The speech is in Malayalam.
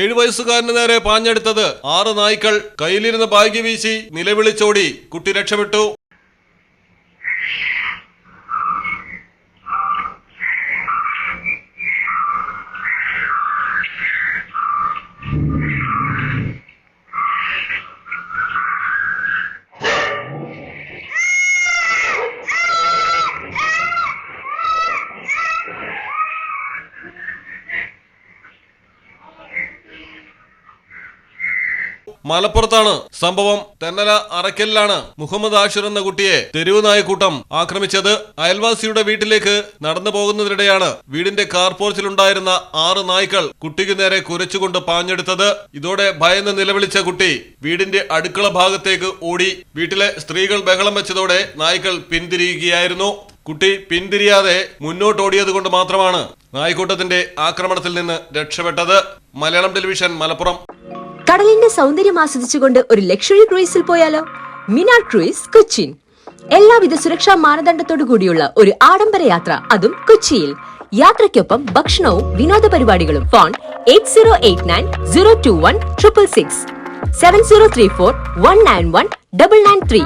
ഏഴു വയസ്സുകാരന് നേരെ പാഞ്ഞെടുത്തത് ആറ് നായ്ക്കൾ കയ്യിലിരുന്ന് ബാഗ് വീശി നിലവിളിച്ചോടി കുട്ടി രക്ഷപ്പെട്ടു. മലപ്പുറത്താണ്. സംഭവം തെന്നല അറക്കലിലാണ് മുഹമ്മദ് ആഷിർ എന്ന കുട്ടിയെ തെരുവ് നായക്കൂട്ടം ആക്രമിച്ചത് അയൽവാസിയുടെ വീട്ടിലേക്ക് നടന്നു പോകുന്നതിനിടെയാണ്. വീടിന്റെ കാർ പോർച്ചിലുണ്ടായിരുന്ന ആറ് നായ്ക്കൾ കുട്ടിക്ക് നേരെ കുരച്ചുകൊണ്ട് പാഞ്ഞെടുത്തത്. ഇതോടെ ഭയന്ന് നിലവിളിച്ച കുട്ടി വീടിന്റെ അടുക്കള ഭാഗത്തേക്ക് ഓടി വീട്ടിലെ സ്ത്രീകൾ ബഹളം വെച്ചതോടെ നായ്ക്കൾ പിന്തിരിയുകയായിരുന്നു. കുട്ടി പിന്തിരിയാതെ മുന്നോട്ടോടിയത് കൊണ്ട് മാത്രമാണ് നായ്ക്കൂട്ടത്തിന്റെ ആക്രമണത്തിൽ നിന്ന് രക്ഷപ്പെട്ടത്. മലയാളം ടെലിവിഷൻ മലപ്പുറം. കടലിന്റെ സൗന്ദര്യം ആസ്വദിച്ചുകൊണ്ട് ഒരു ലക്ഷറി ക്രൂയിസിൽ പോയാലോ? മിനാർ ക്രൂയിസ് കൊച്ചിൻ. എല്ലാവിധ സുരക്ഷാ മാനദണ്ഡത്തോടു കൂടിയുള്ള ഒരു ആഡംബര യാത്ര അതും കൊച്ചിയിൽ. യാത്രയ്ക്കൊപ്പം ഭക്ഷണവും വിനോദ പരിപാടികളും phone eight zero eight nine zero two one triple six. Seven zero three four one nine one double nine three.